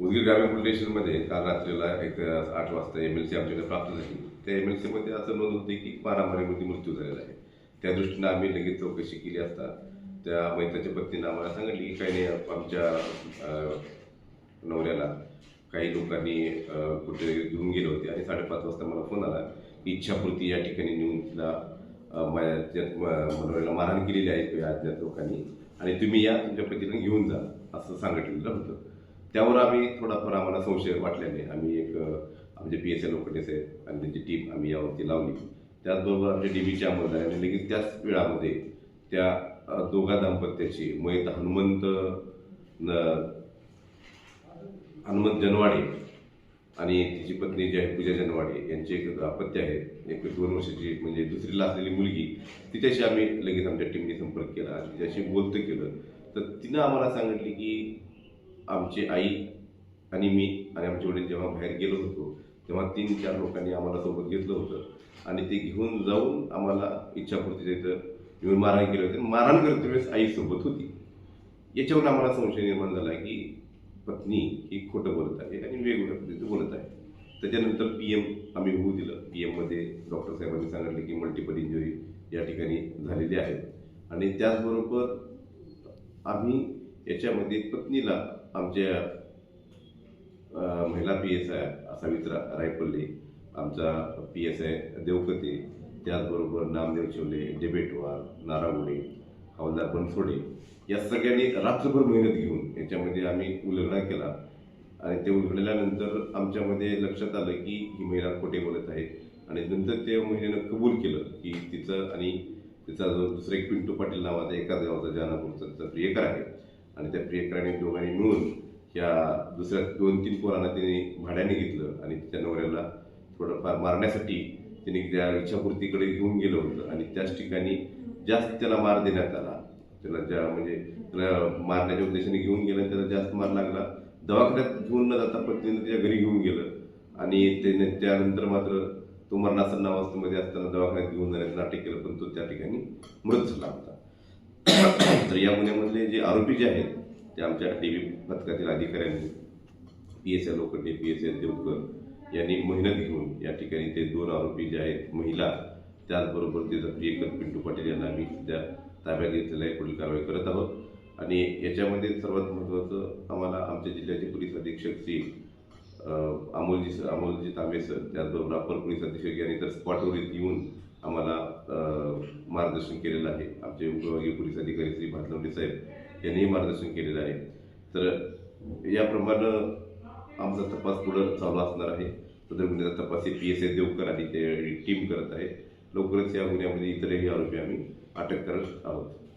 उदगीर ग्रामीण पोलीस स्टेशनमध्ये काल रात्रीला एक आठ वाजता एम एल सी आमच्याकडे प्राप्त झाली. त्या एम एल सीमध्ये असं नोंद होते की मारामारीमध्ये मृत्यू झालेला आहे. त्या दृष्टीनं आम्ही लगेच चौकशी केली असता त्या मैताच्या पत्नीनं आम्हाला सांगितली की काही नाही आमच्या नवऱ्याला काही लोकांनी कुठे घेऊन गेले होते आणि साडेपाच वाजता मला फोन आला की इच्छापूर्ती या ठिकाणी नेऊन तिला म- मनोऱ्याला मारहाण केलेली आहे या अज्ञात लोकांनी आणि तुम्ही या तुमच्या पतीला घेऊन जा असं सांगितलेलं होतं. त्यावर आम्ही थोडाफार आम्हाला संशय वाटल्याने आम्ही एक आमचे पी एस एल लोखंडे साहेब आणि त्यांची टीम आम्ही यावरती लावली. त्याचबरोबर आमच्या डी बीच्या अंमलदाराने लगेच त्याच वेळामध्ये त्या दोघा दाम्पत्याची मैत हनुमंत हनुमंत जनवाडे आणि तिची पत्नी जी आहे पूजा जनवाडे यांचे एक अपत्य आहे. एक दोन वर्षाची म्हणजे दुसरीला असलेली मुलगी. तिच्याशी आम्ही लगेच आमच्या टीमने संपर्क केला तिच्याशी बोलतं केलं. तर तिनं आम्हाला सांगितली की आमची आई आणि मी आणि आमचे वडील जेव्हा बाहेर गेलो होतो तेव्हा तीन चार लोकांनी आम्हाला सोबत घेतलं होतं. आणि ते घेऊन जाऊन आम्हाला इच्छापूर्तीच्या इथं येऊन मारहाण केली होती. मारहाण करते वेळेस आई सोबत होती. याच्यावर आम्हाला संशय निर्माण झाला की पत्नी ही खोटं बोलत आहे आणि वेगवेगळ्या पद्धतीचं बोलत आहे. त्याच्यानंतर पी एम आम्ही होऊ दिलं. पी एममध्ये डॉक्टर साहेबांनी सांगितलं की मल्टिपल इंजुरी या ठिकाणी झालेली आहे. आणि त्याचबरोबर आम्ही याच्यामध्ये पत्नीला आमच्या महिला P S I Savitra Raypalli आमचा पी एस आय देवकते त्याचबरोबर नामदेव शिवले डेबेटवार नारागुडे हवालदार बनसोडे या सगळ्यांनी रात्रभर मेहनत घेऊन याच्यामध्ये आम्ही उलगडा केला. आणि ते उलगडल्यानंतर आमच्यामध्ये लक्षात आलं की ही महिला खोटे बोलत आहे. आणि नंतर त्या महिलेनं कबूल केलं की तिचं आणि तिचा जो दुसरा एक पिंटू पाटील नावाचा एकाच गावाचा जानापूरचा तिचा प्रियकर आहे. आणि त्या प्रियकराने दोघांनी मिळून या दुसऱ्या दोन तीन पोरांना तिने भाड्याने घेतलं आणि तिच्या नवऱ्याला थोडंफार मारण्यासाठी तिने त्या इच्छापूर्तीकडे घेऊन गेलं होतं. आणि त्याच ठिकाणी जास्त त्याला मार देण्यात आला. त्याला ज्या म्हणजे त्याला मारण्याच्या उद्देशाने घेऊन गेलं त्याला जास्त मार लागला. दवाखान्यात घेऊन न जाता पत्नीनं त्याच्या घरी घेऊन गेलं. आणि त्याने त्यानंतर मात्र तो मरणासन्ना अवस्थेमध्ये असताना दवाखान्यात घेऊन जाण्याचं नाटक केलं पण तो त्या ठिकाणी मृत झाला होता. तर या गुन्ह्यामधले जे आरोपी जे आहेत ते आमच्या टी व्ही पथकातील अधिकाऱ्यांनी P S L Lokhande P S L Devkar यांनी मेहनत घेऊन या ठिकाणी ते दोन आरोपी जे आहेत महिला त्याचबरोबर तिचा प्रियकर पिंटू पाटील यांना आम्ही सध्या ताब्यात घेतलेलं आहे. पुढील कारवाई करत आहोत. आणि याच्यामध्ये सर्वात महत्त्वाचं आम्हाला आमच्या जिल्ह्याचे पोलीस अधीक्षक श्री अमोलजी सर अमोलजी तांबे सर त्याचबरोबर अपर पोलीस अधीक्षक यांनी तर स्पॉटवर येऊन आम्हाला मार्गदर्शन केलेलं आहे. आमचे उपविभागीय पोलीस अधिकारी श्री भातलवडे साहेब यांनीही मार्गदर्शन केलेलं आहे. तर याप्रमाणे आमचा तपास पुढं चालू असणार आहे. सदर गुन्ह्याचा तपास हे पी एस आय देवकर आणि ते टीम करत आहे. लवकरच या गुन्ह्यामध्ये इतरही आरोपी आम्ही अटक करत आहोत.